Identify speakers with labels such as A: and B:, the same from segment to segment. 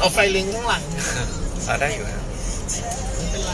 A: เอาไฟลิงข้างหลัง
B: อ่าได้อยู่นะ
A: ไม่เป็นไร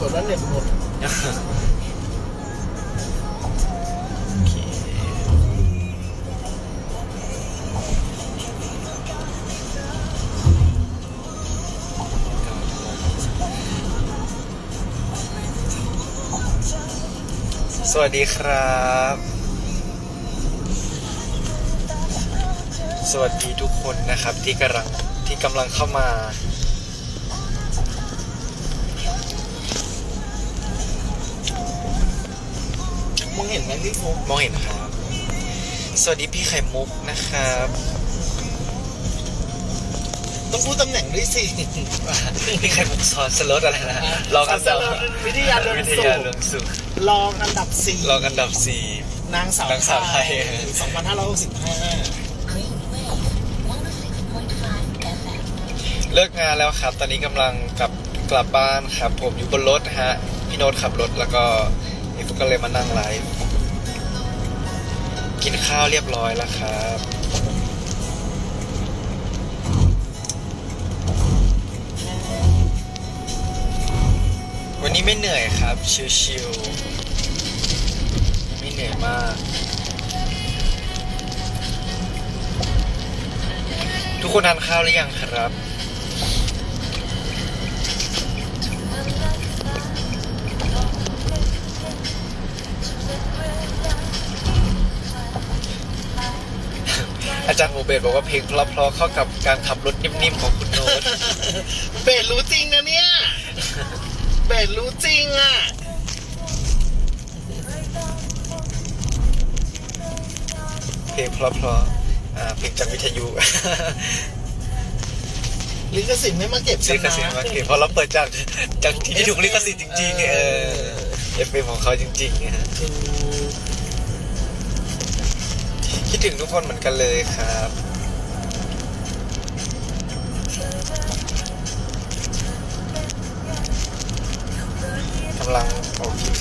A: กดแล้วเน็ตหมด
B: วัสดีครับ สวัสดีทุกคนนะครับที่กำลังที่กำลังเข้ามา
A: มองเห็นไหมพี่ฟุ๊ก
B: มองเห็นครับ สวัสดีพี่ไข่มุกนะครับ
A: ต้องพูดตำแหน่งด้วยสิ
B: พี่ไข่มุกสอนสลดอะไรนะลองอันดับ
A: วิทยาเรือง
B: วิท
A: สุ
B: ยา
A: ข
B: เรืองสุข
A: ลองอันดับสี่
B: ลองอันดับสี่
A: นางสาว
B: นางสาวไทย
A: สองพันห้าร้อยหกสิบห้า
C: Green Wave 106.5 FM.
B: เลิกงานแล้วครับ ตอนนี้กำลังกลับกลับบ้านครับ ผมอยู่บนรถฮะ พี่โน้ตขับรถแล้วก็ไอ้ฟุกก็เลยมานั่งไลฟ์กินข้าวเรียบร้อยแล้วครับ วันนี้ไม่เหนื่อยครับ ชิวๆไม่เหนื่อยมาก ทุกคนทานข้าวหรือยังครับอาจารย์โมเบตบอกว่าเพลงเพราะๆเข้ากับการขับรถนิ่มๆของคุณโน้ต
A: เบสรู้จริงนะเนี่ย เบสรู้จริงอะ
B: เพลงเพราะๆอ่าเพลงจากวิทยุ
A: ลิขสิทธิ์ไม่มาเก็บ
B: ลิขสิทธิ์มาเก็บเพราะเราเปิดจากจากที่ที่ถูกลิขสิทธิ์จริงๆเออเอฟเอ็มของเขาจริงๆนะฮะ
A: คิ
B: ดถึงทุกคนเหมือนกันเลยครับ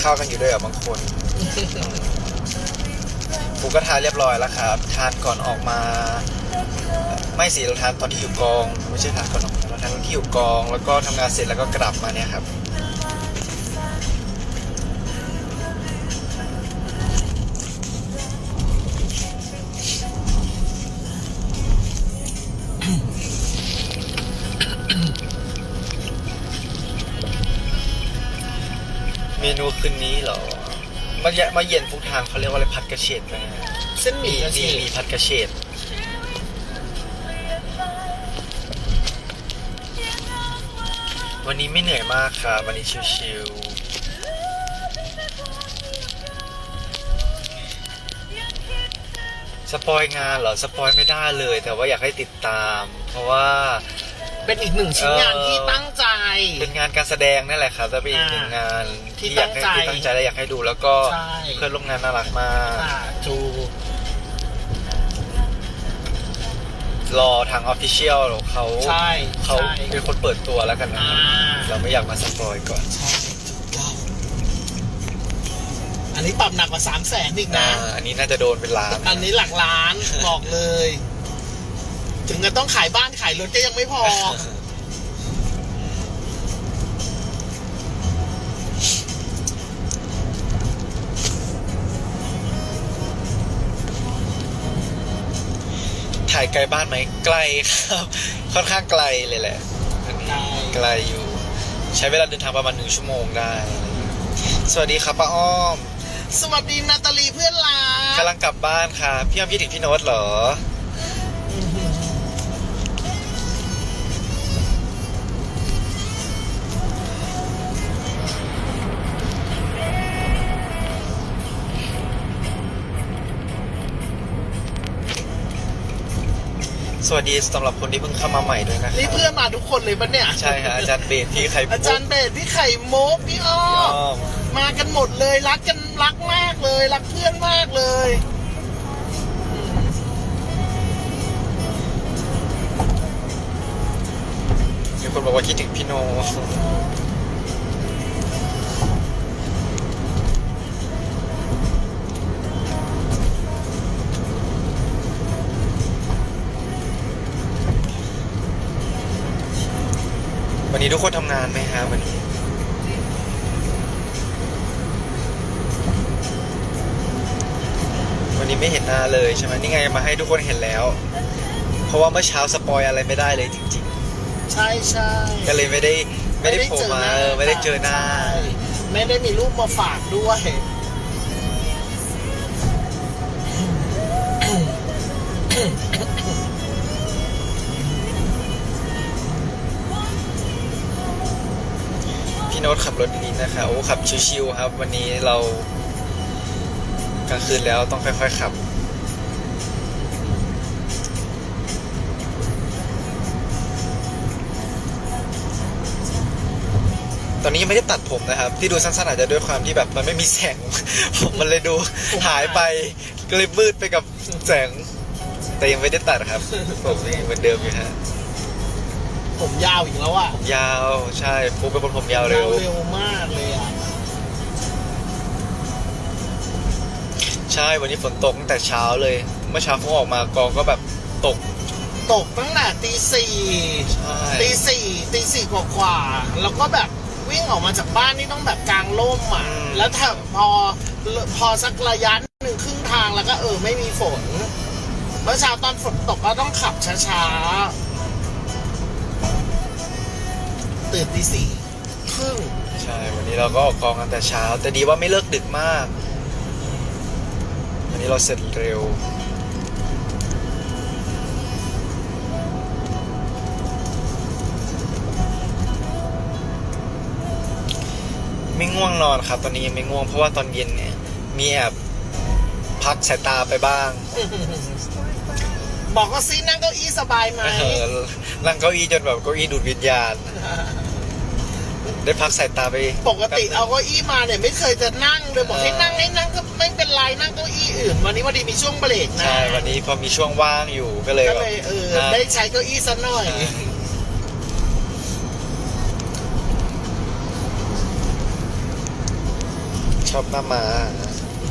B: ข้าวกันอยู่ด้วยเหรอบางคนกูก็ทานเรียบร้อยแล้วครับ ทานก่อนออกมา ไม่สิเราทานตอนที่อยู่กอง ไม่ใช่ทานก่อนออกมาเราทานตอนที่อยู่กอง แล้วก็ทำงานเสร็จแล้วก็กลับมาเนี่ยครับ มนูคืนนี้เหรอมาเยมาเย็นฟุกทางเขาเรียกว่าอะไรผัดกระเฉดไปนะ
A: เส้นห
B: มี
A: มี่กระ
B: มี
A: เฉด
B: มีผัดกระเฉดวันนี้ไม่เหนื่อยมากค่ะ วันนี้ชิวๆสปอยงานเหรอ สปอยไม่ได้เลย แต่ว่าอยากให้ติดตาม เพราะว่า
A: เป็นอีกหนึ่งชิ้นงาน
B: เออ
A: ที่ตั้งใจ
B: เป็นงานการแสดงนั่นแหละครับจะเป็นอีกหนึ่งงาน
A: ที่
B: ที่อยากให้
A: ตั้งใจ
B: ที่ตั้งใจและอยากให้ดูแล้วก็
A: ใช่
B: เพื่อนร่วมงานน่ารักมาก
A: ค่ะจู
B: รอทางออฟฟิเชียลเขา
A: ใช่
B: เขา
A: ใช่
B: เป็นคนเปิดตัวแล้วกันนะ
A: อ่า
B: เราไม่อยากมาสปอยก่อน
A: ใช่ถูกต้องอันนี้ปรับหนักกว่าสามแสนอีก
B: อ่า
A: นะ
B: อันนี้น่าจะโดนเป็นล้าน
A: อันนี้หลักล้าน บอกเลย ถึงจะต้องขายบ้านขายรถก็ยังไม่พอ
B: ถ่ายไกลบ้านไหมไกลครับ ค่อนข้างไกลเลยแหละอันนี้
A: ไกล
B: ไกลอยู่ ใช้เวลาเดินทางประมาณหนึ่งชั่วโมงได้ สวัสดีครับป้าอ้อม
A: สวัสดีนาตาลีเพื่อนรั
B: กำลังกลับบ้านครับพี่อ้อมคิดถึงพี่โน้ตเหรอ สวัสดีสำหรับคนที่เพิ่งเข้ามาใหม่ด้วยนะค
A: นี่
B: รับ
A: เพื่อนมาทุกคนเลยปะเนี่ย
B: ใช่ฮะอาจารย์เบนพี่ไข่มุก
A: อาจารย์เบสพี่ไข่มุกพี่อ้อ
B: พี่
A: ม
B: อ้อม
A: มากันหมดเลยรักกันรักมากเลย รักเพื่อนมากเลย
B: มีคนบอกว่าคิดถึงพี่โน นี้ทุกคนทำงานไหมฮะวันนี้วันนี้ไม่เห็นหน้าเลยใช่ไหมนี่ไงมาให้ทุกคนเห็นแล้ว เพราะว่าเมื่อเช้าสปอยอะไรไม่ได้เลยจริง
A: ใช่ใช่
B: ๆ ก็เลยไม่ได้ไม่ได้โผล่มาเออไม่ได้เจอหน้า
A: ใช่ไม่ได้มีรูปมาฝากด้วย
B: พี่โน้ตขับรถดีๆนะคะโอ้ขับชิวๆครับ วันนี้เรากลางคืนแล้วต้องค่อยๆขับ ตอนนี้ยังไม่ได้ตัดผมนะครับ ที่ดูสั้นๆอาจจะด้วยความที่แบบมันไม่มีแสง ผมมันเลยดูหายไปก็เลยมืดไปกับแสง แต่ยังไม่ได้ตัดครับ ผมยังเหมือนเดิมอยู่ฮะ
A: ผมยาวอีกแล้วอะ
B: ผมยาวใช่ฟุกเป็นคนผมยาวเร็ว
A: เร็วมากเลยอะ
B: ใช่วันนี้ฝนตกตั้งแต่เช้าเลย เมื่อเช้าฟุกออกมากองก็แบบตก
A: ตกตั้งแต่ตีสี่
B: ใช่
A: ตีสี่ตีสี่กว่ากว่าๆแล้วก็แบบวิ่งออกมาจากบ้านนี่ต้องแบบกลางร่มอะแล้วถ้าพอพอสักระยะหนึ่งครึ่งทางแล้วก็เออไม่มีฝน เมื่อเช้าตอนฝนตกก็ต้องขับช้าๆ ตื่นตีสี่ครึ่ง
B: ใช่ วันนี้เราก็ออกกองกันแต่เช้า แต่ดีว่าไม่เลิกดึกมาก วันนี้เราเสร็จเร็ว ไม่ง่วงนอนครับ ตอนนี้ยังไม่ง่วงเพราะว่าตอนเย็นเนี่ย มีแอบพักสายตาไปบ้าง
A: บอกก็ซินั่งเก้าอี้สบายไหม
B: เออนั่งเก้าอี้จนแบบเก้าอี้ดูดวิญญาณ ได้พักสายตาไป
A: ปกติเอาเก้าอี้มาเนี่ยไม่เคยจะนั่งเลยบอกให้
B: เออ
A: นั่งให้นั่งก็ไม่เป็นไรนั่งเก้าอี้อื่น วันนี้พอดีมีช่วงเบรกนะ
B: ใช่วันนี้พอมีช่วงว่างอยู่ก็เลย
A: ก็
B: แบบ
A: เลยเออ
B: นั่ง
A: ได้ใช้เก้าอี้ซะหน่อย
B: ชอบหน้ามา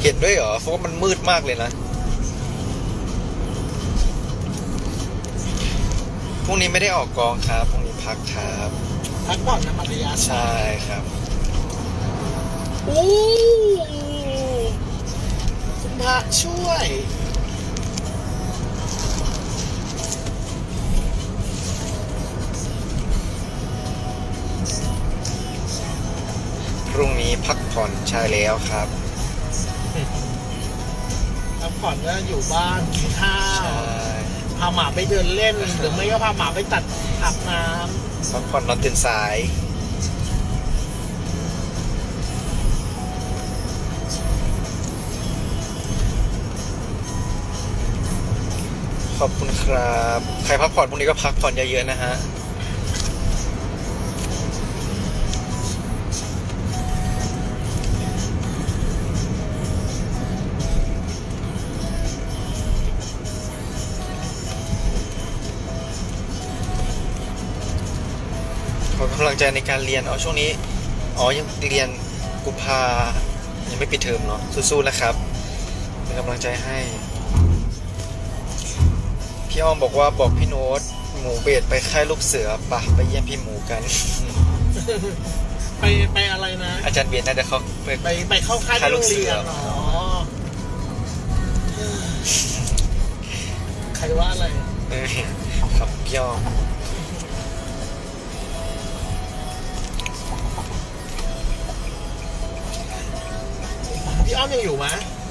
B: เห็นด้วยเหรอเพราะว่ามันมืดมากเลยนะพรุ่งนี้ไม่ได้ออกกองครับพรุ่งนี้พักครับ
A: พักผ่อนนะมัธยา
B: ใช่ครับ
A: อู้คุณพระช่วย
B: พรุ่งนี้พักผ่อนใช่แล้วครับ
A: พักผ่อนก็อยู่บ้านกินข้า
B: ใช่
A: วพาหมาไปเดินเล่น หรือไม่ก็พาหมาไปตัดอาบน้
B: พักผ่อนนอนตื่นสายขอบคุณครับ ใครพักผ่อนพรุ่งนี้ก็พักผ่อนเยอะๆนะฮะ ขอกำลังใจในการเรียนเอาช่วงนี้อ๋อยังเรียนกุมภายังไม่ปิดเทอมเนาะสู้ๆนะครับเป็นกำลังใจให้ พี่อ้อมบอกว่าบอกพี่โน้ตหมูเบดไปค่ายลูกเสือปะไปเยี่ยมพี่หมูกันำ
A: ไปไปอะไรนะ
B: อาจารย์เบียนน่าจะเขาไป
A: ไปไปเข้าค่าย
B: ค่าย
A: ที่
B: ลู
A: โร
B: ก
A: ง
B: เสื
A: เรี
B: อ
A: ยนอ๋อใครว่าอะไร
B: เออครับพี่อ้อม
A: พี่อ้อมยังอยู่ไหม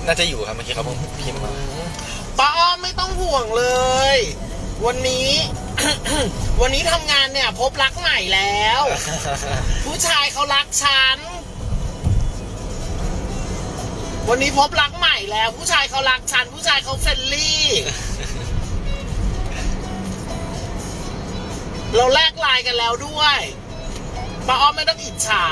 B: น่าจะอยู่ครับเมื่อกี้เขาผมพิมพ์มา
A: ป้าอ้อมไม่ต้องห่วงเลย วันนี้ วันนี้ทำงานเนี่ย พบรักใหม่แล้ว ผู้ชายเขารักฉัน วันนี้พบรักใหม่แล้ว ผู้ชายเขารักฉัน ผู้ชายเขาเฟรนลี่ เราแลกไลน์กันแล้วด้วยป้าอ้อมไม่ต้องอิจฉา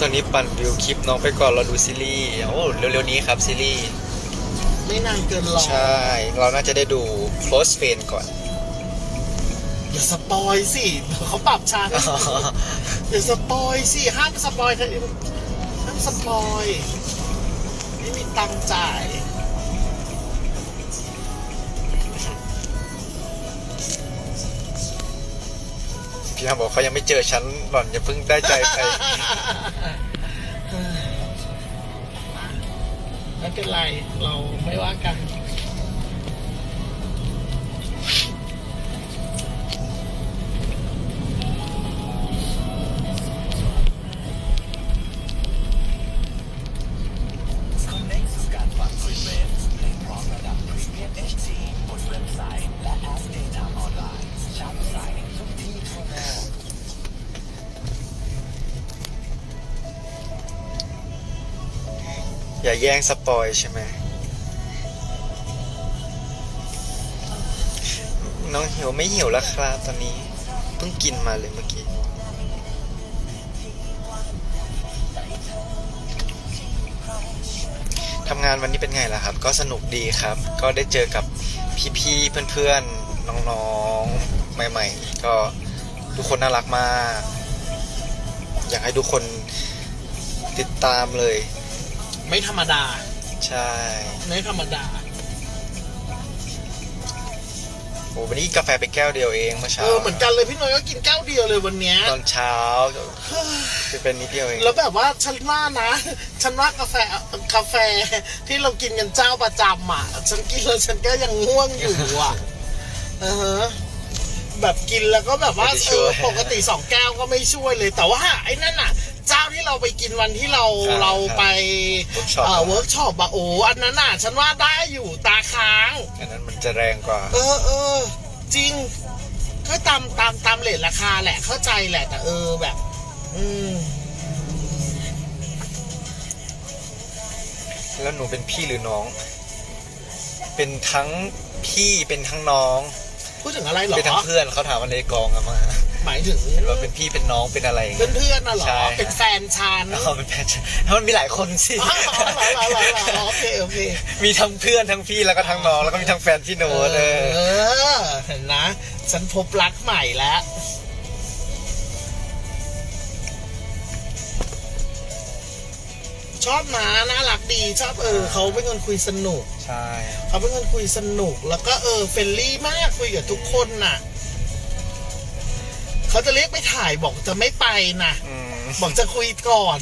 B: ตอนนี้ปั่นวิวคลิปน้องไปก่อนเราดูซีรีส์โอ้เร็วๆนี้ครับซีรีส์
A: ไม่นานเกินรอ
B: ใช่ เราน่าจะได้ดู close friend ก่อน
A: อย่าสปอยสิเดี๋ยวเขาปรับชั้นอย่าสปอยสิห้ามสปอยเธอห้ามสปอยไม่มีตังค์จ่าย
B: พี่ฮามบอกเขายังไม่เจอฉันหล่อนอย่าเพิ่งได้ใจไป
A: ไม่เป็นไรเราไม่ว่ากัน
D: อย่า
B: แย่งสปอยใช่ไหมน้องหิวไม่หิวแล้วครับตอนนี้เพิ่งกินมาเลยเมื่อกี้ทำงานวันนี้เป็นไงล่ะครับ ก็สนุกดีครับ ก็ได้เจอกับพี่ๆเพื่อนๆน้องๆใหม่ ๆ ก็ทุกคนน่ารักมาก อยากให้ทุกคนติดตามเลย
A: ไม่ธรรมดา
B: ใช่
A: ไม่ธรรมดา
B: โอ้วันนี้กาแฟไปแก้วเดียวเองเมื่อ
A: เอ
B: เช้า
A: อเหมือนกันเลยพี่น้อยก็กินแก้วเดียวเลยวันเนี้ย
B: ตอนเช้าจะเป็นนิดเดียวเอง
A: แล้วแบบว่าฉันว่านะ ฉันว่ากาแฟกาแฟที่เรากินกันเจ้าประจำอะฉันกินแล้วฉันก็ยังง่วงอยู่อะเออฮะแบบกินแล้วก็แบบว่าเออปกติสองแก้วก็ไม่ช่วยเลยแต่ว่าไอ้นั่นน่ะ เจ้าที่เราไปกินวันที่เราเราไป
B: เวิร์กช็อป
A: เอ่อเวิร์กช็อปอะโอ้อันนั้นน่ะฉันว่าได้อยู่ตาค้าง
B: อันนั้นมันจะแรงกว่า
A: เออเออจริง ก็ตามตามตามเลทราคาแหละเข้าใจแหละแต่เออแบบ อืม
B: แล้วหนูเป็นพี่หรือน้อง เป็นทั้งพี่เป็นทั้งน้อง
A: พูดถึงอะไรเหรอ
B: เป็นทั้งเพื่อนเขาถามว่าในกองอะมา
A: หมายถึง
B: เห็นว่าเป็นพี่เป็นน้องเป็นอะไรอย่าง
A: เพื่
B: เงี้
A: อยนเพื่อนๆน่ะเหรอ
B: ใช่
A: เป็นแฟนฉัน
B: อ๋อเป็นแพทแล้วมันมีหลายคนสิ
A: อ๋อเหรอเหรอเหรอเหรอโอเคโอเค
B: มีทั้งเพื่อนทั้งพี่แล้วก็ทั้งน้องแล้วก็มีทั้งแฟนพี่โน้ตเออ
A: เออเห็นนะ ฉันพบรักใหม่แล้ว ชอบนะน่ารักดีชอบเออเขาเป็นคนคุยสนุก
B: ใช่
A: เขาเป็นคนคุยสนุกแล้วก็เออเฟรนลี่มากคุยกับทุกคนน่ะ เขาจะเรียกไปถ่ายบอกจะไม่ไปนะ
B: อืม
A: บอกจะคุยก่อน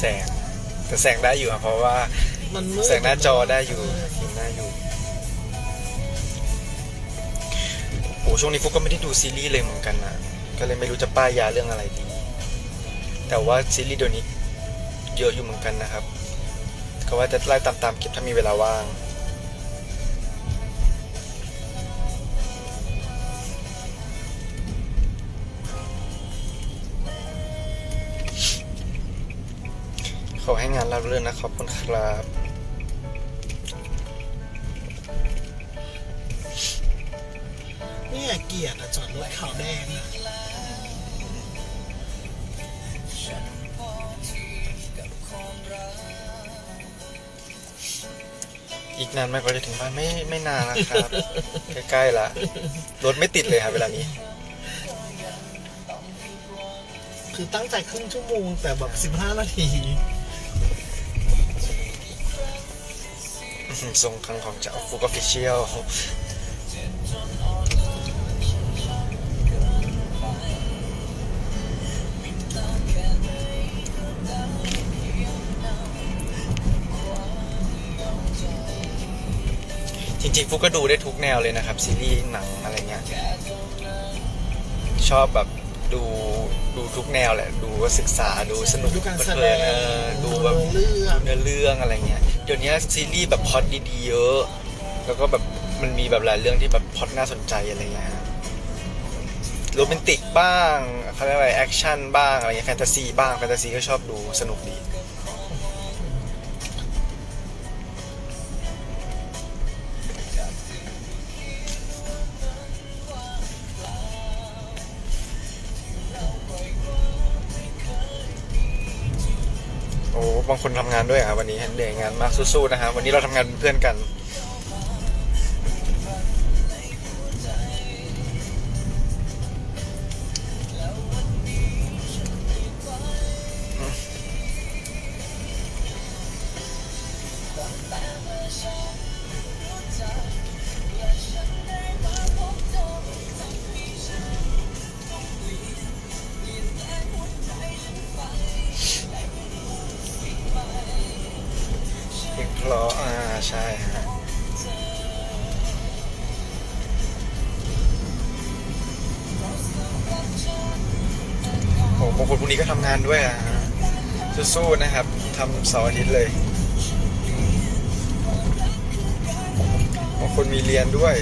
A: แสง
B: แต่แสงได้อยู่ครับเพราะว่า
A: มันมืด
B: แสงหน้าจอได้อยู่ยิงหน้าอยู่โอ้ช่วงนี้ฟุกก็ไม่ได้ดูซีรีส์เลยเหมือนกันนะก็เลยไม่รู้จะป้ายยาเรื่องอะไรดี แต่ว่าซีรีส์เดี๋ยวนี้เยอะอยู่เหมือนกันนะครับก็ว่าจะไล่ตามๆเก็บถ้ามีเวลาว่าง ให้งานราบรื่นนะขอบคุณครับ
A: เนี่ยเกลียดอะจอดรถขาวแดงอะ
B: อีกนานไหมกว่าจะถึงบ้านไม่ไม่นานนะครับ ใกล้ๆละรถไม่ติดเลยครับเวลานี้
A: คือตั้งใจครึ่งชั่วโมงแต่แบบสิบห้านาที
B: ทรงครั้งของเจ้าฟุกออฟฟิเชียลจริงๆฟุกก็ดูได้ทุกแนวเลยนะครับ ซีรีส์หนังอะไรเงี้ยชอบแบบดูดูทุกแนวแหละ ดูว่าศึกษาดูสนุก
A: ดูการแส
B: เพ
A: ด
B: ลิ
A: ง
B: นๆเออดูแบบ
A: เรื่อง
B: เนื้อเรื่องอะไรเงี้ย เดี๋ยวนี้ซีรีส์แบบพล็อดดีๆเยอะ แล้วก็แบบมันมีแบบหลายเรื่องที่แบบพล็อดน่าสนใจอะไรเงี้ยโรแมนติกบ้างเขาเรียกว่าแอคชั่นบ้างอะไรเงี้ยแฟนตาซีบ้างแฟนตาซีก็ชอบดูสนุกดี คนทำงานด้วยครับวันนี้เหนื่อยงานมากสู้ๆนะครับวันนี้เราทำงานเป็นเพื่อนกัน ด้วยอะสู้ๆนะครับทำเสาร์อาทิตย์เลยบางคนมีเรียนด้วย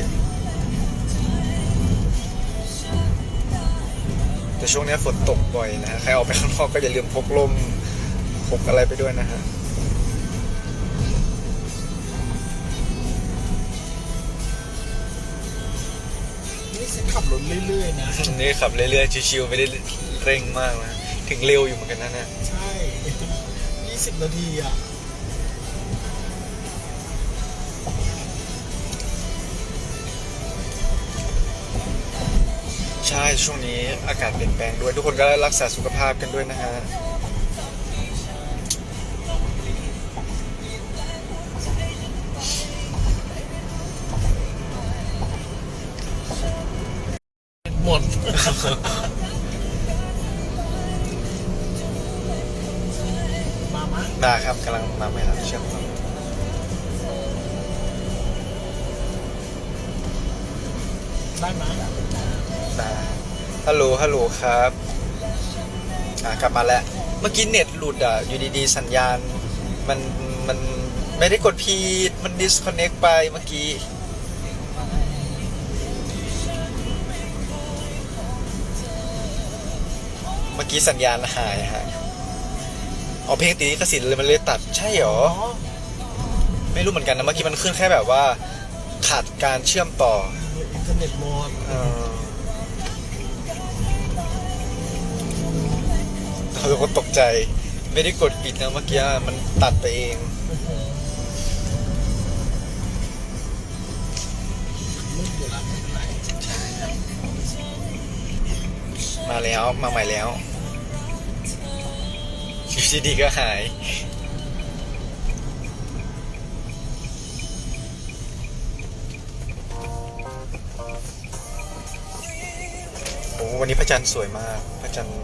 B: แต่ช่วงนี้ฝนตกบ่อยนะฮะใครออกไปข้างนอกก็อย่าลืมพกร่มพกอะไรไปด้วยนะฮะ
A: นี่ฉันขับรถเรื่อยๆนะ
B: นี่ขับเรื่อยๆชิวๆไม่ได้เร่งมากนะ ถึงเร็วอยู่เหมือนกันนะเนี่ย
A: ใช่ 20 นาทีอะ
B: ใช่ช่วงนี้อากาศเปลี่ยนแปลงด้วยทุกคนก็รักษาสุขภาพกันด้วยนะฮะ ครับกำลังมาไหมครับเชื่อมต่อ
A: ได้ไหม
B: ได้ฮัลโหลฮัลโหลครับอะกลับมาแล้ว เมื่อกี้เน็ตหลุดอะอยู่ดีๆ สัญญาณ มันมันไม่ได้กดพีดมัน disconnect ไปเมื่อกี้เมื่อกี้สัญญาณหายฮะ อ๋อเพลงตีลิขสิทธิ์เลยมันเลยตัดใช่เหรอ
A: อ๋อ
B: ไม่รู้เหมือนกันนะเมื่อกี้มันขึ้นแค่แบบว่า ขาดการเชื่อมต่อ
A: อินเทอร์เน็ตหมด
B: เออเราก็ตกใจ ไม่ได้กดปิดนะเมื่อกี้มันตัดไปเอง
A: มืดอยู่แล้วไม่เป็นไร
B: มาแล้วมาใหม่แล้ว อยู่ดีๆก็หาย โอ้วันนี้พระจันทร์สวยมาก พระจันทร์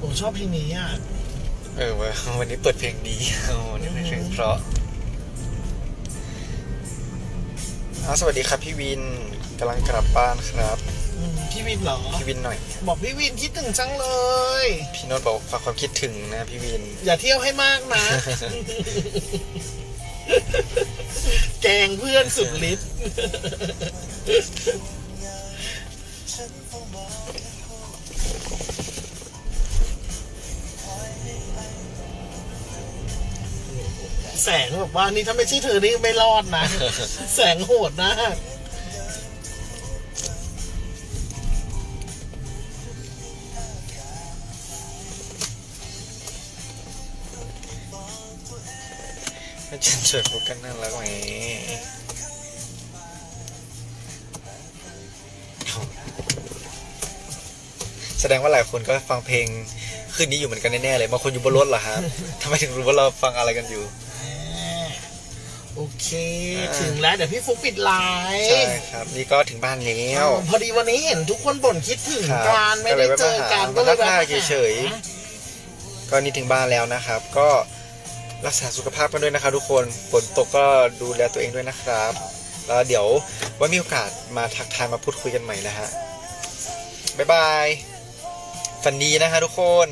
A: ผมชอบเพลงนี้อะ
B: เออวันวันนี้เปิดเพลงดีโอ้วันนี้เปิดเพลงเพราะอ้าวสวัสดีครับพี่วินกำลังกลับบ้านครับ
A: อืม พี่วินเหรอ
B: พี่วินหน่อย
A: บอกพี่วินคิดถึงจังเลย
B: พี่โน้ตบอกฝากความคิดถึงนะพี่วิน
A: อย่าเที่ยวให้มากนะ แกงเพื่อนสุดฤทธิ์แสงแบบว่านี่ถ้าไม่ใช่เธอนี่ไม่รอดนะ แสงโหดนะ
B: พ ระจันทร์สวยพบกันน่ารักไหมแสดงว่าหลายคนก็ฟังเพลงคืนนี้อยู่เหมือนกันแน่ๆเลยบางคนอยู่บนรถเหรอครับทำไมถึงรู้ว่าเราฟังอะไรกันอยู่
A: โอเค
B: อ่า
A: ถึงแล้วเดี๋ยวพี่ฟุกปิดไลน์
B: ใช่ครับ นี่ก็ถึงบ้านแล้ว
A: พอดีวันนี้เห็นทุกคนบ่นคิดถึง
B: ครับ
A: กันไม่ได้เจอกัน
B: ก็
A: ก็
B: เล
A: เลยย
B: แวะ
A: แวะ
B: มา
A: มา
B: หาเฉยๆก็นี่ถึงบ้านแล้วนะครับ ก็ รักษาสุขภาพกันด้วยนะครับทุกคนฝนตกก็ดูแลตัวเองด้วยนะครับ แล้วเดี๋ยวว่ามีโอกาสมาทักทายมาพูดคุยกันใหม่นะฮะบ๊ายบายฝันดีนะฮะทุกคน